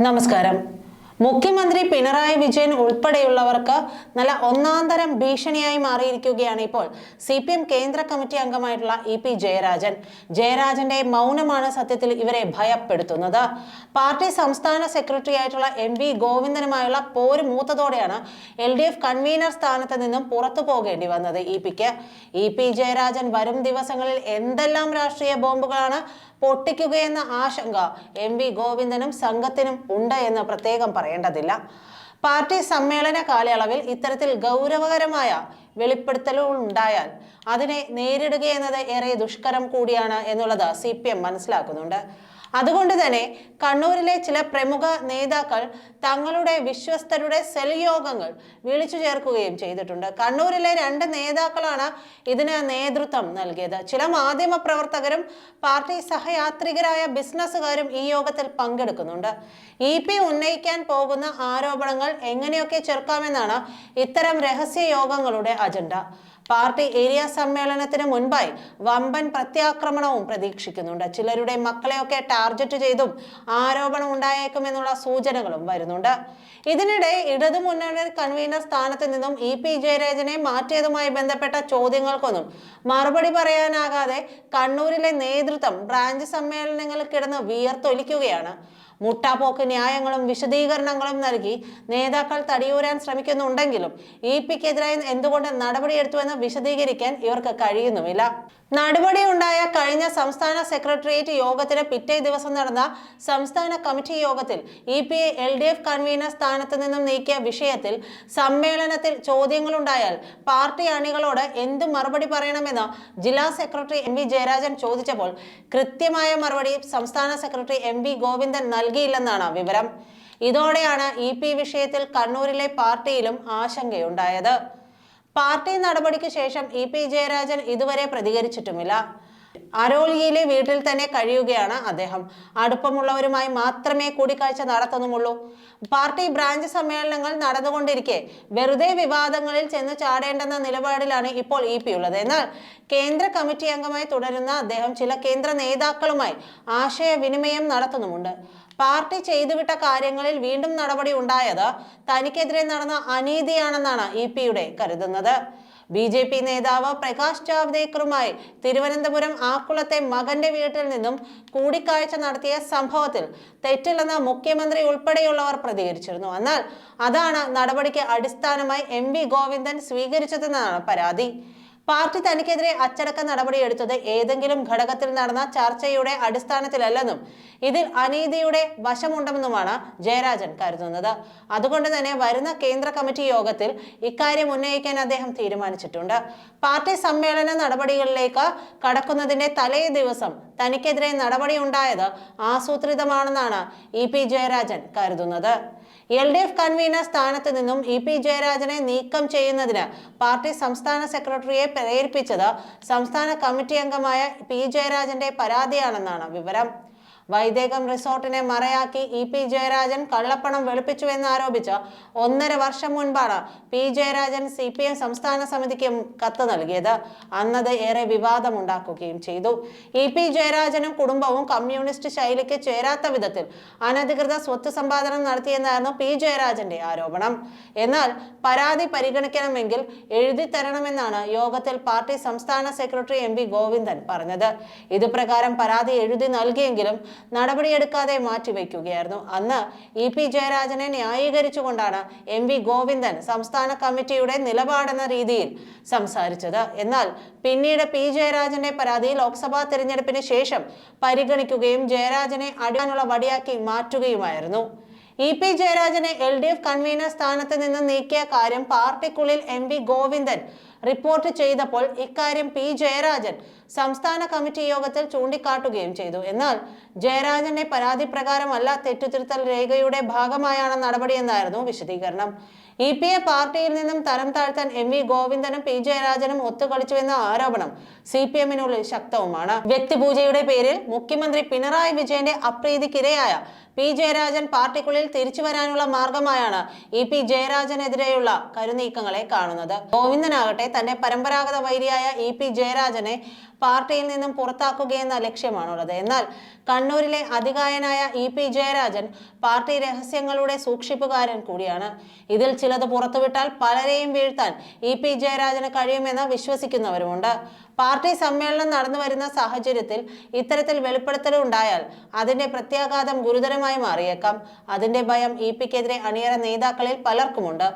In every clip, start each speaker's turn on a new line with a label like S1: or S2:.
S1: നമസ്കാരം. മുഖ്യമന്ത്രി പിണറായി വിജയൻ ഉൾപ്പെടെയുള്ളവർക്ക് നല്ല ഒന്നാന്തരം ഭീഷണിയായി മാറിയിരിക്കുകയാണ് ഇപ്പോൾ സി പി എം കേന്ദ്ര കമ്മിറ്റി അംഗമായിട്ടുള്ള ഇ പി ജയരാജൻ. ജയരാജന്റെ മൗനമാണ് സത്യത്തിൽ ഇവരെ ഭയപ്പെടുത്തുന്നത്. പാർട്ടി സംസ്ഥാന സെക്രട്ടറി ആയിട്ടുള്ള എം വി ഗോവിന്ദനുമായുള്ള പോര് മൂത്തതോടെയാണ് എൽ ഡി എഫ് കൺവീനർ സ്ഥാനത്ത് നിന്നും പുറത്തു പോകേണ്ടി വന്നത് ഇ പിക്ക്. ഇ പി ജയരാജൻ വരും ദിവസങ്ങളിൽ എന്തെല്ലാം രാഷ്ട്രീയ ബോംബുകളാണ് പൊട്ടിക്കുകയെന്ന ആശങ്ക എം വി ഗോവിന്ദനും സംഘത്തിനും ഉണ്ട് എന്ന് പ്രത്യേകം പറയേണ്ടതില്ല. പാർട്ടി സമ്മേളന കാലയളവിൽ ഇത്തരത്തിൽ ഗൗരവകരമായ വെളിപ്പെടുത്തലുകൾ ഉണ്ടായാൽ അതിനെ നേരിടുകയെന്നത് ഏറെ ദുഷ്കരം കൂടിയാണ് എന്നുള്ളത് സി പി എം മനസ്സിലാക്കുന്നുണ്ട്. അതുകൊണ്ട് തന്നെ കണ്ണൂരിലെ ചില പ്രമുഖ നേതാക്കൾ തങ്ങളുടെ വിശ്വസ്തരുടെ സെൽ യോഗങ്ങൾ വിളിച്ചു ചേർക്കുകയും ചെയ്തിട്ടുണ്ട്. കണ്ണൂരിലെ രണ്ട് നേതാക്കളാണ് ഇതിന് നേതൃത്വം നൽകിയത്. ചില മാധ്യമ പ്രവർത്തകരും പാർട്ടി സഹയാത്രികരായ ബിസിനസ്സുകാരും ഈ യോഗത്തിൽ പങ്കെടുക്കുന്നുണ്ട്. ഇ പി ഉന്നയിക്കാൻ പോകുന്ന ആരോപണങ്ങൾ എങ്ങനെയൊക്കെ ചെറുക്കാമെന്നാണ് ഇത്തരം രഹസ്യ യോഗങ്ങളുടെ അജണ്ട. പാർട്ടി ഏരിയ സമ്മേളനത്തിന് മുൻപായി വമ്പൻ പ്രത്യാക്രമണവും പ്രതീക്ഷിക്കുന്നുണ്ട്. ചിലരുടെ മക്കളെയൊക്കെ ടാർഗറ്റ് ചെയ്തും ആരോപണം ഉണ്ടായേക്കുമെന്നുള്ള സൂചനകളും വരുന്നുണ്ട്. ഇതിനിടെ ഇടതുമുന്നണി കൺവീനർ സ്ഥാനത്ത് നിന്നും ഇ പി ജയരാജനെ മാറ്റിയതുമായി ബന്ധപ്പെട്ട ചോദ്യങ്ങൾക്കൊന്നും മറുപടി പറയാനാകാതെ കണ്ണൂരിലെ നേതൃത്വം ബ്രാഞ്ച് സമ്മേളനങ്ങളിൽ കിടന്ന് വിയർത്തൊലിക്കുകയാണ്. മുട്ടാപ്പോക്ക് ന്യായങ്ങളും വിശദീകരണങ്ങളും നൽകി നേതാക്കൾ തടിയൂരാൻ ശ്രമിക്കുന്നുണ്ടെങ്കിലും ഇ പിക്കെതിരായി എന്തുകൊണ്ട് നടപടിയെടുത്തുവെന്ന് വിശദീകരിക്കാൻ ഇവർക്ക് കഴിയുന്നുമില്ല. നടപടി ഉണ്ടായ കഴിഞ്ഞ സംസ്ഥാന സെക്രട്ടേറിയറ്റ് യോഗത്തിന് പിറ്റേ ദിവസം നടന്ന സംസ്ഥാന കമ്മിറ്റി യോഗത്തിൽ E P A L D F convener സ്ഥാനത്ത് നിന്നും നീക്കിയ വിഷയത്തിൽ സമ്മേളനത്തിൽ ചോദ്യങ്ങളുണ്ടായാൽ പാർട്ടി അണികളോട് എന്ത് മറുപടി പറയണമെന്ന് ജില്ലാ സെക്രട്ടറി എം വി ജയരാജൻ ചോദിച്ചപ്പോൾ കൃത്യമായ മറുപടി സംസ്ഥാന സെക്രട്ടറി എം വി ഗോവിന്ദൻ നൽകിയില്ലെന്നാണ് വിവരം. ഇതോടെയാണ് ഇ പി വിഷയത്തിൽ കണ്ണൂരിലെ പാർട്ടിയിലും ആശങ്കയുണ്ടായത്. പാർട്ടി നടപടിക്ക് ശേഷം ഇ പി ജയരാജൻ ഇതുവരെ പ്രതികരിച്ചിട്ടുമില്ല. അരോളിയിലെ വീട്ടിൽ തന്നെ കഴിയുകയാണ് അദ്ദേഹം. അടുപ്പമുള്ളവരുമായി മാത്രമേ കൂടിക്കാഴ്ച നടത്തുന്നുമുള്ളൂ പാർട്ടി ബ്രാഞ്ച് സമ്മേളനങ്ങൾ നടന്നുകൊണ്ടിരിക്കെ. വെറുതെ വിവാദങ്ങളിൽ ചെന്ന് ചാടേണ്ടെന്ന നിലപാടിലാണ് ഇപ്പോൾ ഇ പി ഉള്ളത്. എന്നാൽ കേന്ദ്ര കമ്മിറ്റി അംഗമായി തുടരുന്ന അദ്ദേഹം ചില കേന്ദ്ര നേതാക്കളുമായി ആശയവിനിമയം നടത്തുന്നുമുണ്ട്. പാർട്ടി ചെയ്തുവിട്ട കാര്യങ്ങളിൽ വീണ്ടും നടപടി ഉണ്ടായത് തനിക്കെതിരെ നടന്ന അനീതിയാണെന്നാണ് ഇ പിയുടെ കരുതുന്നത്. ബി ജെ പി നേതാവ് പ്രകാശ് ജാവ്ദേക്കറുമായി തിരുവനന്തപുരം ആക്കുളത്തെ മകന്റെ വീട്ടിൽ നിന്നും കൂടിക്കാഴ്ച നടത്തിയ സംഭവത്തിൽ തെറ്റില്ലെന്ന് മുഖ്യമന്ത്രി ഉൾപ്പെടെയുള്ളവർ പ്രതികരിച്ചിരുന്നു. എന്നാൽ അതാണ് നടപടിക്ക് അടിസ്ഥാനമായി എം വി ഗോവിന്ദൻ സ്വീകരിച്ചതെന്നാണ് പരാതി. പാർട്ടി തനിക്കെതിരെ അച്ചടക്ക നടപടിയെടുത്തത് ഏതെങ്കിലും ഘടകത്തിൽ നടന്ന ചർച്ചയുടെ അടിസ്ഥാനത്തിലല്ലെന്നും ഇതിൽ അനീതിയുടെ വശമുണ്ടെന്നുമാണ് ജയരാജൻ കരുതുന്നത്. അതുകൊണ്ട് തന്നെ വരുന്ന കേന്ദ്ര കമ്മിറ്റി യോഗത്തിൽ ഇക്കാര്യം ഉന്നയിക്കാൻ അദ്ദേഹം തീരുമാനിച്ചിട്ടുണ്ട്. പാർട്ടി സമ്മേളന നടപടികളിലേക്ക് കടക്കുന്നതിന്റെ തലേ ദിവസം തനിക്കെതിരെ നടപടി ഉണ്ടായത് ആസൂത്രിതമാണെന്നാണ് ഇ പി ജയരാജൻ കരുതുന്നത്. എൽ ഡി എഫ് കൺവീനർ സ്ഥാനത്ത് നിന്നും ഇ പി ജയരാജനെ നീക്കം ചെയ്യുന്നതിന് പാർട്ടി സംസ്ഥാന സെക്രട്ടറിയെ പ്രേരിപ്പിച്ചത് സംസ്ഥാന കമ്മിറ്റി അംഗമായ പി ജയരാജന്റെ പരാതിയാണെന്നാണ് വിവരം. വൈദേകം റിസോർട്ടിനെ മറയാക്കി ഇ പി ജയരാജൻ കള്ളപ്പണം വെളുപ്പിച്ചുവെന്ന് ആരോപിച്ച് ഒന്നര വർഷം മുൻപാണ് P Jayarajan C P M സംസ്ഥാന സമിതിക്ക് കത്ത് നൽകിയത്. അന്നത് ഏറെ വിവാദമുണ്ടാക്കുകയും ചെയ്തു. ഇ പി ജയരാജനും കുടുംബവും കമ്മ്യൂണിസ്റ്റ് ശൈലിക്ക് ചേരാത്ത വിധത്തിൽ അനധികൃത സ്വത്ത് സമ്പാദനം നടത്തിയെന്നായിരുന്നു പി ജയരാജന്റെ ആരോപണം. എന്നാൽ പരാതി പരിഗണിക്കണമെങ്കിൽ എഴുതി തരണമെന്നാണ് യോഗത്തിൽ പാർട്ടി സംസ്ഥാന സെക്രട്ടറി എം വി ഗോവിന്ദൻ പറഞ്ഞത്. ഇതുപ്രകാരം പരാതി എഴുതി നൽകിയെങ്കിലും നടപടിയെടുക്കാതെ മാറ്റിവെക്കുകയായിരുന്നു. അന്ന് ഇ പി ജയരാജനെ ന്യായീകരിച്ചുകൊണ്ടാണ് എം വി ഗോവിന്ദൻ സംസ്ഥാന കമ്മിറ്റിയുടെ നിലപാടെന്ന രീതിയിൽ സംസാരിച്ചത്. എന്നാൽ പിന്നീട് പി ജയരാജന്റെ പരാതി ലോക്സഭാ തെരഞ്ഞെടുപ്പിന് ശേഷം പരിഗണിക്കുകയും ജയരാജനെ അടിയാനുള്ള വടിയാക്കി മാറ്റുകയുമായിരുന്നു. ഇ പി ജയരാജനെ എൽ ഡി എഫ് കൺവീനർ സ്ഥാനത്ത് നിന്ന് നീക്കിയ കാര്യം പാർട്ടിക്കുള്ളിൽ എം വി ഗോവിന്ദൻ റിപ്പോർട്ട് ചെയ്തപ്പോൾ ഇക്കാര്യം പി ജയരാജൻ സംസ്ഥാന കമ്മിറ്റി യോഗത്തിൽ ചൂണ്ടിക്കാട്ടുകയും ചെയ്തു. എന്നാൽ ജയരാജന്റെ പരാതി പ്രകാരമല്ല തെറ്റുതിരുത്തൽ രേഖയുടെ ഭാഗമായാണ് നടപടിയെന്നായിരുന്നു വിശദീകരണം. ഇ പി എ പാർട്ടിയിൽ നിന്നും തരം താഴ്ത്താൻ എം വി ഗോവിന്ദനും പി ജയരാജനും ഒത്തുകളിച്ചുവെന്ന ആരോപണം സി പി എമ്മിനുള്ളിൽ ശക്തവുമാണ്. വ്യക്തിപൂജയുടെ പേരിൽ മുഖ്യമന്ത്രി പിണറായി വിജയന്റെ അപ്രീതിക്കിരയായ പി ജയരാജൻ പാർട്ടിക്കുള്ളിൽ തിരിച്ചു വരാനുള്ള മാർഗമായാണ് ഇ പി ജയരാജനെതിരെയുള്ള കരുനീക്കങ്ങളെ കാണുന്നത്. ഗോവിന്ദനാകട്ടെ തന്റെ പരമ്പരാഗത വൈരിയായ ഇ പി ജയരാജനെ പാർട്ടിയിൽ നിന്നും പുറത്താക്കുകയെന്ന ലക്ഷ്യമാണുള്ളത്. എന്നാൽ കണ്ണൂരിലെ അധികായനായ ഇ പി ജയരാജൻ പാർട്ടി രഹസ്യങ്ങളുടെ സൂക്ഷിപ്പുകാരൻ കൂടിയാണ്. ഇതിൽ ചിലത് പുറത്തുവിട്ടാൽ പലരെയും വീഴ്ത്താൻ ഇ പി ജയരാജന് കഴിയുമെന്ന് വിശ്വസിക്കുന്നവരുമുണ്ട്. പാർട്ടി സമ്മേളനം നടന്നു വരുന്ന സാഹചര്യത്തിൽ ഇത്തരത്തിൽ വെളിപ്പെടുത്തൽ ഉണ്ടായാൽ അതിന്റെ പ്രത്യാഘാതം ഗുരുതരമായി മാറിയേക്കാം. അതിന്റെ ഭയം ഇ പിക്കെതിരെ അണിയറ നേതാക്കളിൽ പലർക്കുമുണ്ട്.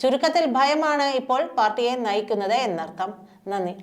S1: ചുരുക്കത്തിൽ ഭയമാണ് ഇപ്പോൾ പാർട്ടിയെ നയിക്കുന്നത് എന്നർത്ഥം. നന്ദി.